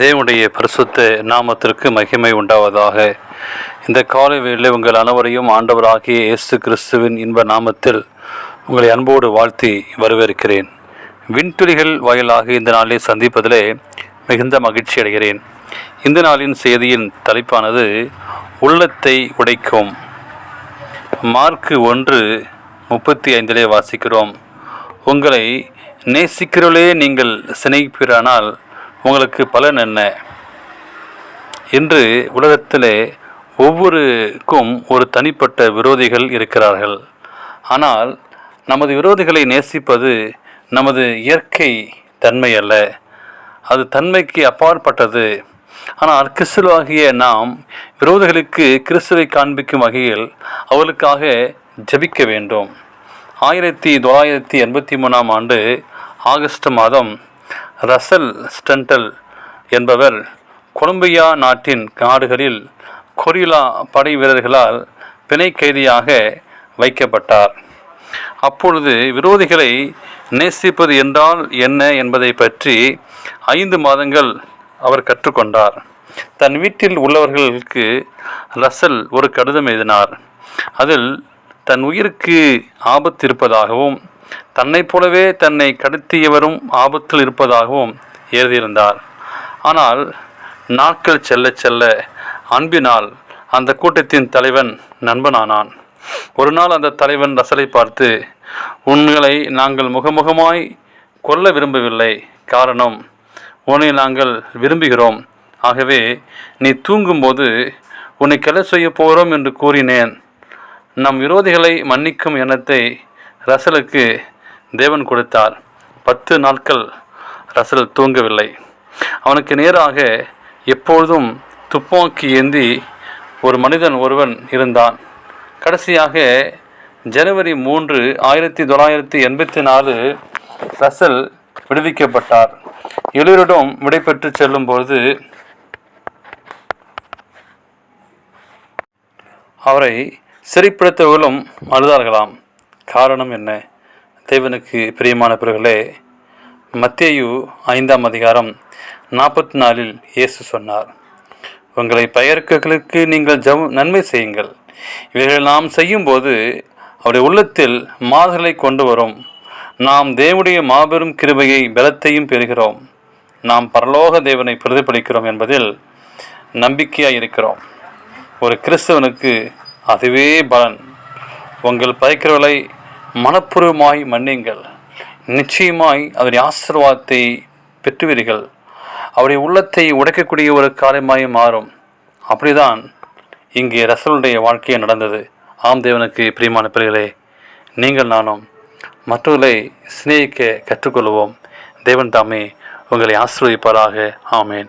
தேவனுடைய பரிசுத்த நாமத்திற்கு மகிமை உண்டாவதாக. இந்த காலை வேளையில் உங்கள் அனைவரையும் ஆண்டவராகிய இயேசு கிறிஸ்துவின் இன்ப நாமத்தில் உங்களை அன்போடு வாழ்த்தி வரவேற்கிறேன். விண்துளிகள் வாயிலாக இந்த நாளை சந்திப்பதிலே மிகுந்த மகிழ்ச்சி அடைகிறேன். இந்த நாளின் செய்தியின் தலைப்பானது உள்ளத்தை உடைக்கும். மார்க்கு ஒன்று முப்பத்தி ஐந்திலே வாசிக்கிறோம். உங்களை நேசிக்கிறவர்களே நீங்கள் சிநேகிப்பீரானால் உங்களுக்கு பலன் என்ன? இன்று உலகத்திலே ஒவ்வொருக்கும் ஒரு தனிப்பட்ட விரோதிகள் இருக்கிறார்கள். ஆனால் நமது விரோதிகளை நேசிப்பது நமது இயற்கை தன்மை அல்ல. அது தன்மைக்கு அப்பாற்பட்டது. ஆனால் கிறிஸ்துவாகிய நாம் விரோதிகளுக்கு கிறிஸ்துவை காண்பிக்கும் வகையில் அவர்களுக்காக ஜெபிக்க வேண்டும். ஆயிரத்தி தொள்ளாயிரத்தி எண்பத்தி மூணாம் ஆண்டு ஆகஸ்ட் மாதம் ரசல் ஸ்டென்டல் என்பவர் கொலம்பியா நாட்டின் காடுகளில் கொரிலா படை வீரர்களால் பிணை கைதியாக வைக்கப்பட்டார். அப்பொழுது விரோதிகளை நேசிப்பது என்றால் என்ன என்பதை பற்றி ஐந்து மாதங்கள் அவர் கற்றுக்கொண்டார். தன் வீட்டில் உள்ளவர்களுக்கு ரசல் ஒரு கடிதம் எழுதினார். அதில் தன் உயிருக்கு ஆபத்து இருப்பதாகவும் தன்னைப் போலவே தன்னை கடத்தியவரும் ஆபத்தில் இருப்பதாகவும் எழுதியிருந்தார். ஆனால் நாட்கள் செல்ல செல்ல அன்பினால் அந்த கூட்டத்தின் தலைவன் நண்பனானான். ஒரு நாள் அந்த தலைவன் ரசலை பார்த்து உங்களை நாங்கள் முகமுகமாய் கொல்ல விரும்பவில்லை. காரணம் உன்னை நாங்கள் விரும்புகிறோம். ஆகவே நீ தூங்கும்போது உன்னை கொலை செய்ய போகிறோம் என்று கூறினேன். நம் விரோதிகளை மன்னிக்கும் எண்ணத்தை ரசலுக்கு தேவன் கொடுத்தார். பத்து நாட்கள் ரசல் தூங்கவில்லை. அவனுக்கு நேராக எப்பொழுதும் துப்பாக்கி ஏந்தி ஒரு மனிதன் ஒருவன் இருந்தான். கடைசியாக ஜனவரி மூன்று ஆயிரத்தி தொள்ளாயிரத்தி எண்பத்தி நாலு ரசல் விடுவிக்கப்பட்டார். எழுவரிடம் விடைபெற்று செல்லும்பொழுது அவரை சிறைப்படுத்தவர்களும் அழுதார்களாம். காரணம் என்ன? தேவனுக்கு பிரியமானவர்களே மத்தேயு ஐந்தாம் அதிகாரம் நாற்பத்தி நாலில் இயேசு சொன்னார் உங்களை பெயர்களுக்கு நீங்கள் ஜவ் நன்மை செய்யுங்கள். இவைகள் நாம் செய்யும்போது அவருடைய உள்ளத்தில் மாறுதலை கொண்டு வரும். நாம் தேவனுடைய மாபெரும் கிருபையை பலத்தையும் பெறுகிறோம். நாம் பரலோக தேவனை பிரதிபலிக்கிறோம் என்பதில் நம்பிக்கையாக இருக்கிறோம். ஒரு கிறிஸ்தவனுக்கு அதுவே பலன். உங்கள் பயக்கிறவர்களை மனப்பூர்வமாய் மன்னிங்கள். நிச்சயமாய் அவருடைய ஆசீர்வாதத்தை பெற்றுவீர்கள். அவருடைய உள்ளத்தை உடைக்கக்கூடிய ஒரு காரியமாய் மாறும். அப்படிதான் இங்கே ரசலுடைய வாழ்க்கையை நடந்தது. ஆம் தேவனுக்கு பிரியமான பிள்ளைகளே நீங்கள் நானும் மற்றவர்களை சிநேகிக்க கற்றுக்கொள்வோம். தேவன் தாமே உங்களை ஆசீர்வதிப்பாராக. ஆமேன்.